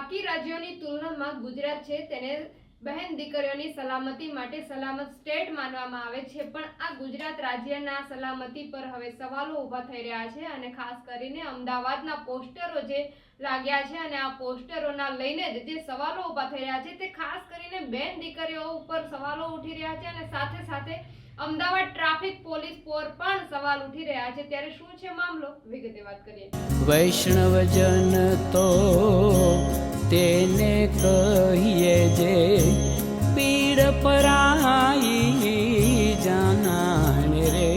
બાકી રાજ્યોની તુલનામાં ગુજરાત છે તેને બહેન દીકરીઓની સલામતી માટે સલામત સ્ટેટ માનવામાં આવે છે. પણ આ ગુજરાત રાજ્યના સલામતી પર હવે સવાલો ઊભા થઈ રહ્યા છે અને ખાસ કરીને અમદાવાદના પોસ્ટરો જે લાગ્યા છે અને આ પોસ્ટરોના લઈને જ જે સવાલો ઊભા થઈ રહ્યા છે તે ખાસ કરીને બેન દીકરીઓ ઉપર સવાલો ઉઠી રહ્યા છે અને સાથે સાથે અમદાવાદ ટ્રાફિક પોલીસ પર પણ સવાલ ઉઠી રહ્યા છે. ત્યારે શું છે મામલો? વિગતે વાત કરીએ. વૈષ્ણવજન તો તેને કહીએ જે પીડ પરાઈ જાનાને રે.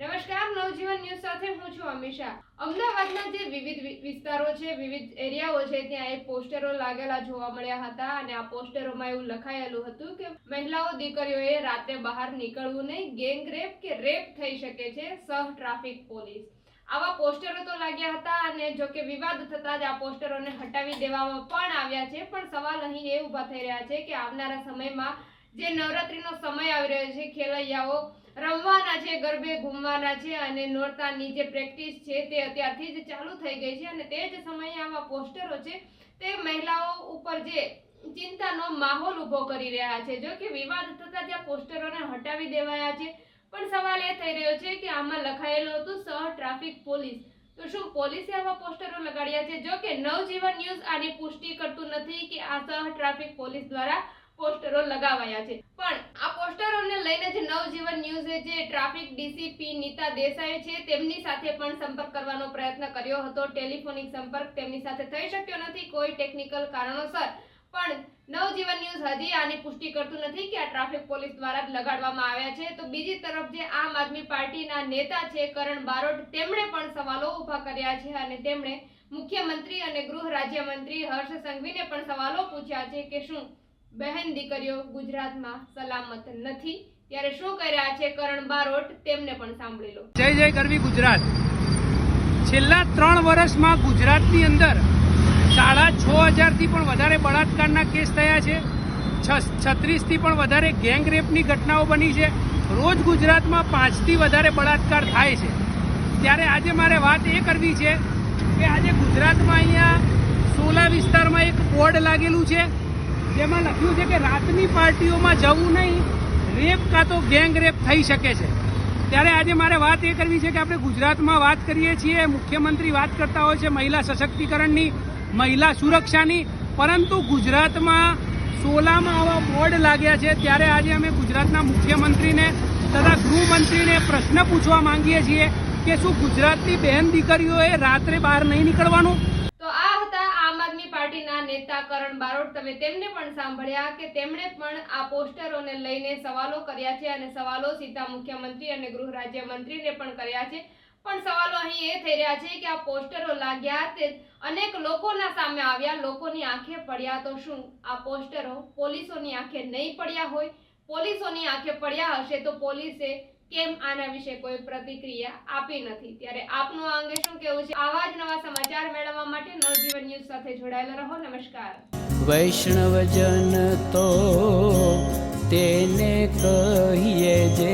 નમસ્કાર, નવજીવન ન્યૂઝ સાથે હું છું અમિશા અમદાવાદના જે વિવિધ વિસ્તારો છે, વિવિધ એરિયાઓ છે, ત્યાં એ પોસ્ટરો લાગેલા જોવા મળ્યા હતા અને આ પોસ્ટરોમાં એવું લખાયેલું હતું કે મહિલાઓ દીકરીઓએ રાતે બહાર નીકળવું નહીં, ગેંગ રેપ કે રેપ થઈ શકે છે, સહ ટ્રાફિક પોલીસ. આવા પોસ્ટરો તો લાગ્યા હતા અને જો કે વિવાદ થતા જ આ પોસ્ટરોને હટાવી દેવામાં પણ આવ્યા છે. પણ સવાલ અહીં એ ઊભા થઈ રહ્યા છે કે આવનારા સમયમાં જે નવરાત્રીનો સમય આવી રહ્યો છે, ખેલૈયાઓ રમવાના છે, ગરબે ઘૂમવાના છે અને નોરતાની જે પ્રેક્ટિસ છે તે અત્યારથી જ ચાલુ થઈ ગઈ છે અને તે જ સમયે આવા પોસ્ટરો છે તે મહિલાઓ ઉપર જે ચિંતાનો માહોલ ઊભો કરી રહ્યા છે. જો કે વિવાદ થતા આ પોસ્ટરોને હટાવી દેવાયા છે. પણ સવાલ એ થઈ રહ્યો છે કે આમાં લખાયેલું હતું સહ ટ્રાફિક પોલીસ. તો શું પોલીસે આવા પોસ્ટરો લગાડ્યા છે? જો કે નવજીવન ન્યૂઝ આની પુષ્ટિ કરતું નથી કે આ સહ ટ્રાફિક પોલીસ દ્વારા પોસ્ટરો લગાવાયા છે. પણ આ પોસ્ટરોને લઈને જ નવજીવન ન્યૂઝે જે ટ્રાફિક ડીસીપી નીતા દેસાઈ છે તેમની સાથે પણ સંપર્ક કરવાનો પ્રયત્ન કર્યો હતો. ટેલિફોનિક સંપર્ક તેમની સાથે થઈ શક્યો નથી. કોઈ ટેકનિકલ કારણોસર પણ નવજીવન ન્યૂઝ હજી આની પુષ્ટિ કરતું નથી કે આ ટ્રાફિક પોલીસ દ્વારા જ લગાડવામાં આવ્યા છે. તો બીજી તરફ જે આમ આદમી પાર્ટીના નેતા છે, કરણ બારોટ, તેમણે પણ સવાલો ઊભા કર્યા છે અને તેમણે મુખ્યમંત્રી અને ગૃહ રાજ્યમંત્રી હર્ષ સંઘવીને પણ સવાલો પૂછ્યા છે કે શું બહેન દીકરીઓ ગુજરાતમાં સલામત નથી? ત્યારે શું કર્યા છે કરણ બારોટ? તેમને પણ સાંભળી લો. જય જય કરવી ગુજરાત. છેલ્લા ત્રણ વર્ષમાં ગુજરાતની અંદર સાડા છ હજારથી પણ વધારે બળાત્કારના કેસ થયા છે. છત્રીસથી પણ વધારે ગેંગ રેપની ઘટનાઓ બની છે. રોજ ગુજરાતમાં પાંચથી વધારે બળાત્કાર થાય છે. ત્યારે આજે મારે વાત એ કરવી છે કે આજે ગુજરાતમાં અહીંયા સોલા વિસ્તારમાં એક બોર્ડ લાગેલું છે, જેમાં લખ્યું છે કે રાતની પાર્ટીઓમાં જવું નહીં, રેપ કાં તો ગેંગ રેપ થઈ શકે છે. ત્યારે આજે મારે વાત એ કરવી છે કે આપણે ગુજરાતમાં વાત કરીએ છીએ, મુખ્યમંત્રી વાત કરતા હોય છે મહિલા સશક્તિકરણની મહિલા સુરક્ષાની, પરંતુ ગુજરાતમાં સોલામાં આવા બોર્ડ લાગ્યા છે. ત્યારે આજે અમે ગુજરાતના મુખ્યમંત્રીને તથા ગૃહમંત્રીને પ્રશ્ન પૂછવા માંગીએ છીએ કે શું ગુજરાતની બહેન દીકરીઓએ રાત્રે બહાર નહીં નીકળવાનું? તો આ હતા આમ આદમી પાર્ટીના નેતા કરણ બારોટ. તમે તેમને પણ સાંભળ્યા કે તેમણે પણ આ પોસ્ટરોને લઈને સવાલો કર્યા છે અને સવાલો સીધા મુખ્યમંત્રી અને ગૃહ રાજ્યમંત્રીને પણ કર્યા છે. પણ સવાલો અહીં એ થઈ રહ્યા છે કે આ પોસ્ટરો લાગ્યા તે અનેક લોકોના સામે આવ્યા, લોકોની આંખે પડ્યા તો શું? આ પોસ્ટરો પોલીસોની આંખે નહીં પડ્યા હોય? પોલીસોની આંખે પડ્યા હશે તો પોલીસે કેમ આના વિશે કોઈ પ્રતિક્રિયા આપી નથી? ત્યારે આપનું આ અંગે શું કહેવું છે? આવા જ નવા સમાચાર મેળવવા માટે નવજીવન ન્યૂઝ સાથે જોડાયેલા રહો. નમસ્કાર. વૈષ્ણવજન તો તેને કહીએ જે